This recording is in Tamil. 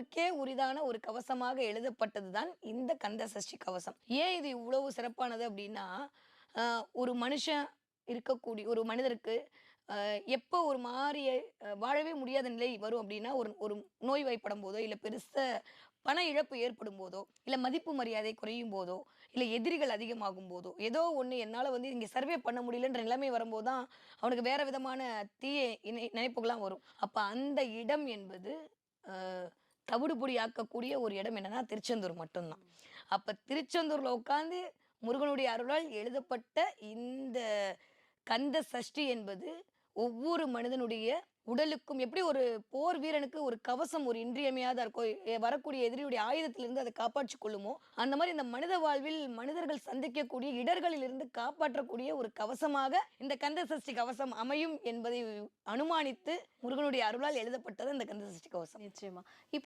ஊருக்கே உரிதான ஒரு கவசமாக எழுதப்பட்டது தான் இந்த கந்த சஷ்டி கவசம். ஏன் இது இவ்வளவு சிறப்பானது அப்படின்னா ஒரு மனுஷன் இருக்கக்கூடிய ஒரு மனிதருக்கு எப்போ ஒரு மாறிய வாழவே முடியாத நிலை வரும் அப்படின்னா ஒரு ஒரு நோய் வாய்ப்படும் போதோ இல்லை பெருச பண இழப்பு ஏற்படும் போதோ இல்லை மதிப்பு மரியாதை குறையும் போதோ இல்லை எதிரிகள் அதிகமாகும் போதோ ஏதோ ஒன்று என்னால் வந்து இங்கே சர்வே பண்ண முடியலன்ற நிலைமை வரும்போது தான் அவனுக்கு வேறு விதமான தீய இணை- நினைப்புகள்லாம் வரும். அப்போ அந்த இடம் என்பது ஆஹ், ஆக்கக்கூடிய ஒரு இடம் என்னன்னா திருச்செந்தூர் மட்டும்தான். அப்போ திருச்செந்தூரில் உட்காந்து முருகனுடைய அருளால் எழுதப்பட்ட இந்த கந்த சஷ்டி என்பது ஒவ்வொரு மனிதனுடைய உடலுக்கும் எப்படி ஒரு போர் வீரனுக்கு ஒரு கவசம் ஒரு இன்றியமையாத இருக்கும் வரக்கூடிய எதிரியுடைய ஆயுதத்திலிருந்து அதை காப்பாற்றி கொள்ளுமோ அந்த மாதிரி இந்த மனித வாழ்வில் மனிதர்கள் சந்திக்கக்கூடிய இடர்களிலிருந்து காப்பாற்றக்கூடிய ஒரு கவசமாக இந்த கந்த சஷ்டி கவசம் அமையும் என்பதை அனுமானித்து முருகனுடைய அருளால் எழுதப்பட்டது இந்த கந்த சஷ்டி கவசம். நிச்சயமா.